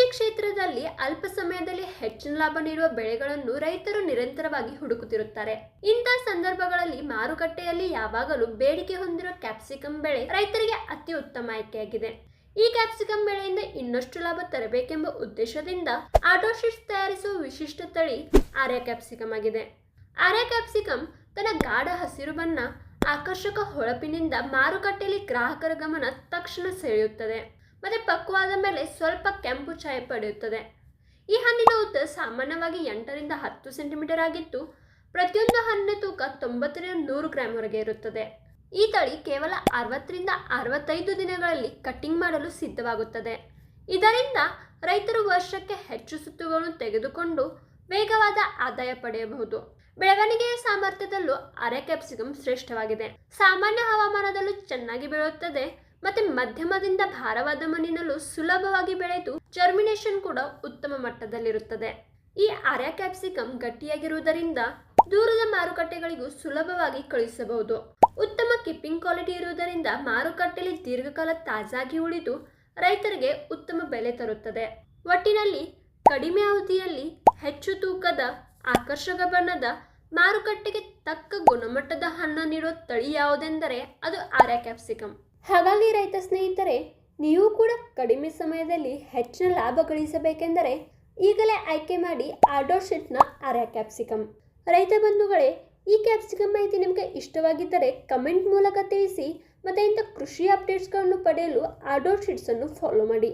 ಕೃಷಿ ಕ್ಷೇತ್ರದಲ್ಲಿ ಅಲ್ಪ ಸಮಯದಲ್ಲಿ ಹೆಚ್ಚಿನ ಲಾಭ ನೀಡುವ ಬೆಳೆಗಳನ್ನು ರೈತರು ನಿರಂತರವಾಗಿ ಹುಡುಕುತ್ತಿರುತ್ತಾರೆ. ಇಂತಹ ಸಂದರ್ಭಗಳಲ್ಲಿ ಮಾರುಕಟ್ಟೆಯಲ್ಲಿ ಯಾವಾಗಲೂ ಬೇಡಿಕೆ ಹೊಂದಿರುವ ಕ್ಯಾಪ್ಸಿಕಂ ಬೆಳೆ ರೈತರಿಗೆ ಅತಿ ಉತ್ತಮ ಆಯ್ಕೆಯಾಗಿದೆ. ಈ ಕ್ಯಾಪ್ಸಿಕಂ ಬೆಳೆಯಿಂದ ಇನ್ನಷ್ಟು ಲಾಭ ತರಬೇಕೆಂಬ ಉದ್ದೇಶದಿಂದ ಆಟೋಶಿಟ್ಸ್ ತಯಾರಿಸುವ ವಿಶಿಷ್ಟ ತಳಿ ಆರ್ಯ ಕ್ಯಾಪ್ಸಿಕಂ ಆಗಿದೆ. ಆರ್ಯ ಕ್ಯಾಪ್ಸಿಕಂ ತನ್ನ ಗಾಢ ಹಸಿರು ಬಣ್ಣ, ಆಕರ್ಷಕ ಹೊಳಪಿನಿಂದ ಮಾರುಕಟ್ಟೆಯಲ್ಲಿ ಗ್ರಾಹಕರ ಗಮನ ತಕ್ಷಣ ಸೆಳೆಯುತ್ತದೆ. ಮತ್ತೆ ಪಕ್ವಾದ ಮೇಲೆ ಸ್ವಲ್ಪ ಕೆಂಪು ಛಾಯೆ ಪಡೆಯುತ್ತದೆ. ಈ ಹಣ್ಣಿನ ಉದ್ದ ಸಾಮಾನ್ಯವಾಗಿ ಎಂಟರಿಂದ ಹತ್ತು ಸೆಂಟಿಮೀಟರ್ ಆಗಿದ್ದು, ಪ್ರತಿಯೊಂದು ಹಣ್ಣಿನ ತೂಕ ತೊಂಬತ್ತರಿಂದ ನೂರು ಗ್ರಾಂವರೆಗೆ ಇರುತ್ತದೆ. ಈ ತಳಿ ಕೇವಲ ಅರವತ್ತರಿಂದ ಅರವತ್ತೈದು ದಿನಗಳಲ್ಲಿ ಕಟ್ಟಿಂಗ್ ಮಾಡಲು ಸಿದ್ಧವಾಗುತ್ತದೆ. ಇದರಿಂದ ರೈತರು ವರ್ಷಕ್ಕೆ ಹೆಚ್ಚು ಸುತ್ತುಗಳನ್ನು ತೆಗೆದುಕೊಂಡು ವೇಗವಾದ ಆದಾಯ ಪಡೆಯಬಹುದು. ಬೆಳವಣಿಗೆಯ ಸಾಮರ್ಥ್ಯದಲ್ಲೂ ಅರೆ ಕ್ಯಾಪ್ಸಿಕಮ್ ಶ್ರೇಷ್ಠವಾಗಿದೆ. ಸಾಮಾನ್ಯ ಹವಾಮಾನದಲ್ಲೂ ಚೆನ್ನಾಗಿ ಬೆಳೆಯುತ್ತದೆ. ಮತ್ತೆ ಮಧ್ಯಮದಿಂದ ಭಾರವಾದ ಮಣ್ಣಿನಲ್ಲೂ ಸುಲಭವಾಗಿ ಬೆಳೆದು ಜರ್ಮಿನೇಷನ್ ಕೂಡ ಉತ್ತಮ ಮಟ್ಟದಲ್ಲಿರುತ್ತದೆ. ಈ ಅರೆ ಕ್ಯಾಪ್ಸಿಕಂ ಗಟ್ಟಿಯಾಗಿರುವುದರಿಂದ ದೂರದ ಮಾರುಕಟ್ಟೆಗಳಿಗೂ ಸುಲಭವಾಗಿ ಕಳುಹಿಸಬಹುದು. ಉತ್ತಮ ಕಿಪ್ಪಿಂಗ್ ಕ್ವಾಲಿಟಿ ಇರುವುದರಿಂದ ಮಾರುಕಟ್ಟೆಯಲ್ಲಿ ದೀರ್ಘಕಾಲ ತಾಜಾಗಿ ಉಳಿದು ರೈತರಿಗೆ ಉತ್ತಮ ಬೆಲೆ ತರುತ್ತದೆ. ಒಟ್ಟಿನಲ್ಲಿ ಕಡಿಮೆ ಅವಧಿಯಲ್ಲಿ ಹೆಚ್ಚು ತೂಕದ ಆಕರ್ಷಕ ಬಣ್ಣದ ಮಾರುಕಟ್ಟೆಗೆ ತಕ್ಕ ಗುಣಮಟ್ಟದ ಹಣ್ಣು ನೀಡುವ ತಳಿ ಯಾವುದೆಂದರೆ ಅದು ಆರ್ಯ ಕ್ಯಾಪ್ಸಿಕಂ. ಹಾಗಾಗಿ ರೈತ ಸ್ನೇಹಿತರೆ, ನೀವು ಕೂಡ ಕಡಿಮೆ ಸಮಯದಲ್ಲಿ ಹೆಚ್ಚಿನ ಲಾಭ ಗಳಿಸಬೇಕೆಂದರೆ ಈಗಲೇ ಆಯ್ಕೆ ಮಾಡಿ ಆರ್ಡೋರ್ ಶೀಟ್ನ ಆರ್ಯ ಕ್ಯಾಪ್ಸಿಕಮ್ ರೈತ ಬಂಧುಗಳೇ, ಈ ಕ್ಯಾಪ್ಸಿಕಮ್ ಮಾಹಿತಿ ನಿಮಗೆ ಇಷ್ಟವಾಗಿದ್ದರೆ ಕಮೆಂಟ್ ಮೂಲಕ ತಿಳಿಸಿ, ಮತ್ತು ಇಂಥ ಕೃಷಿ ಅಪ್ಡೇಟ್ಸ್ಗಳನ್ನು ಪಡೆಯಲು ಆರ್ಡರ್ ಶೀಟ್ಸನ್ನು ಫಾಲೋ ಮಾಡಿ.